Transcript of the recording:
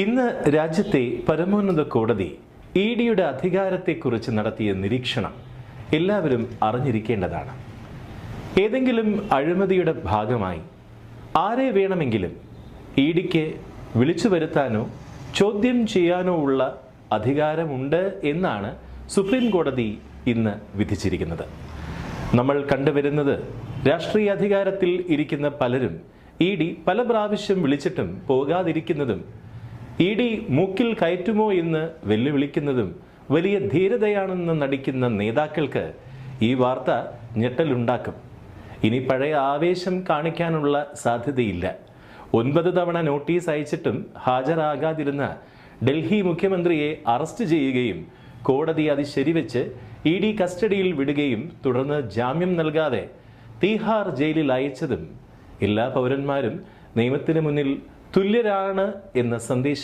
ഇന്ന് രാജ്യത്തെ പരമോന്നത കോടതി ഇ ഡിയുടെ അധികാരത്തെക്കുറിച്ച് നടത്തിയ നിരീക്ഷണം എല്ലാവരും അറിഞ്ഞിരിക്കേണ്ടതാണ്. ഏതെങ്കിലും അഴിമതിയുടെ ഭാഗമായി ആരെ വേണമെങ്കിലും ഇ ഡിക്ക് വിളിച്ചു വരുത്താനോ ചോദ്യം ചെയ്യാനോ ഉള്ള അധികാരമുണ്ട് എന്നാണ് സുപ്രീം കോടതി ഇന്ന് വിധിച്ചിരിക്കുന്നത്. നമ്മൾ കണ്ടുവരുന്നത് രാഷ്ട്രീയ അധികാരത്തിൽ ഇരിക്കുന്ന പലരും ഇ ഡി പല പ്രാവശ്യം വിളിച്ചിട്ടും പോകാതിരിക്കുന്നതും ഇ ഡി മൂക്കിൽ കയറ്റുമോ എന്ന് വെല്ലുവിളിക്കുന്നതും വലിയ ധീരതയാണെന്ന് നടിക്കുന്ന നേതാക്കൾക്ക് ഈ വാർത്ത ഞെട്ടലുണ്ടാക്കും. ഇനി പഴയ ആവേശം കാണിക്കാനുള്ള സാധ്യതയില്ല. ഒൻപത് തവണ നോട്ടീസ് അയച്ചിട്ടും ഹാജരാകാതിരുന്ന ഡൽഹി മുഖ്യമന്ത്രിയെ അറസ്റ്റ് ചെയ്യുകയും കോടതി അത് ശരിവെച്ച് ഇ ഡി കസ്റ്റഡിയിൽ വിടുകയും തുടർന്ന് ജാമ്യം നൽകാതെ തീഹാർ ജയിലിൽ അയച്ചതും എല്ലാ പൗരന്മാരും നിയമത്തിന് മുന്നിൽ തുല്യരാണ് എന്ന സന്ദേശം